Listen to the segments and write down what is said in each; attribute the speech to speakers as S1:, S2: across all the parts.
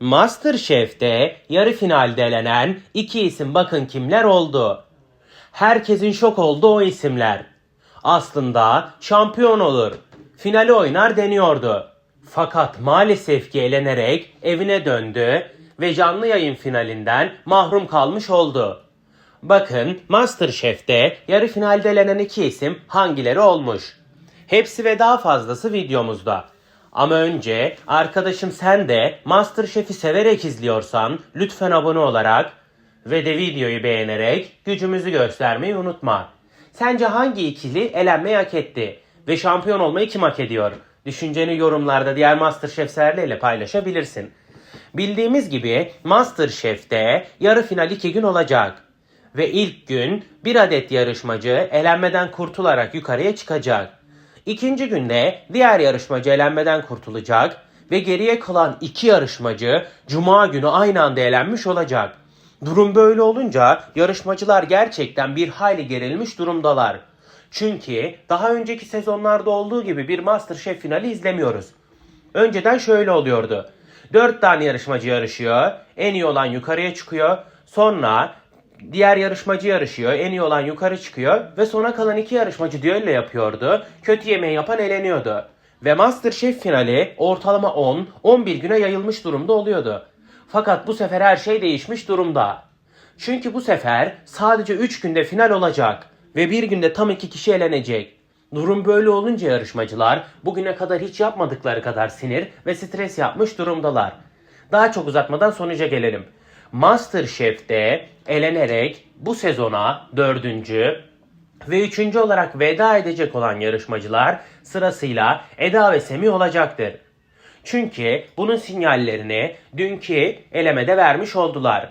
S1: Masterchef'te yarı finalde elenen iki isim bakın kimler oldu. Herkesin şok olduğu o isimler. Aslında şampiyon olur. Finali oynar deniyordu. Fakat maalesef ki elenerek evine döndü ve canlı yayın finalinden mahrum kalmış oldu. Bakın Masterchef'te yarı finalde elenen iki isim hangileri olmuş? Hepsi ve daha fazlası videomuzda. Ama önce arkadaşım sen de Masterchef'i severek izliyorsan lütfen abone olarak ve de videoyu beğenerek gücümüzü göstermeyi unutma. Sence hangi ikili elenmeyi hak etti? Ve şampiyon olmayı kim hak ediyor? Düşünceni yorumlarda diğer Masterchef severleriyle paylaşabilirsin. Bildiğimiz gibi Masterchef'te yarı final iki gün olacak. Ve ilk gün bir adet yarışmacı elenmeden kurtularak yukarıya çıkacak. İkinci günde diğer yarışmacı elenmeden kurtulacak ve geriye kalan iki yarışmacı cuma günü aynı anda elenmiş olacak. Durum böyle olunca yarışmacılar gerçekten bir hayli gerilmiş durumdalar. Çünkü daha önceki sezonlarda olduğu gibi bir Masterchef finali izlemiyoruz. Önceden şöyle oluyordu. 4 tane yarışmacı yarışıyor. En iyi olan yukarıya çıkıyor. Sonra diğer yarışmacı yarışıyor. En iyi olan yukarı çıkıyor. Ve sona kalan iki yarışmacı düello yapıyordu. Kötü yemeği yapan eleniyordu. Ve Masterchef finali ortalama 10-11 güne yayılmış durumda oluyordu. Fakat bu sefer her şey değişmiş durumda. Çünkü bu sefer sadece 3 günde final olacak ve bir günde tam 2 kişi elenecek. Durum böyle olunca yarışmacılar bugüne kadar hiç yapmadıkları kadar sinir ve stres yapmış durumdalar. Daha çok uzatmadan sonuca gelelim. Masterchef'te elenerek bu sezona dördüncü ve üçüncü olarak veda edecek olan yarışmacılar sırasıyla Eda ve Semih olacaktır. Çünkü bunun sinyallerini dünkü elemede vermiş oldular.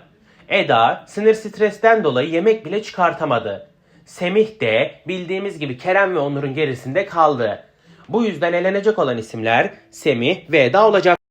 S1: Eda sinir stresten dolayı yemek bile çıkartamadı. Semih de bildiğimiz gibi Kerem ve Onur'un gerisinde kaldı. Bu yüzden elenecek olan isimler Semih ve Eda olacak.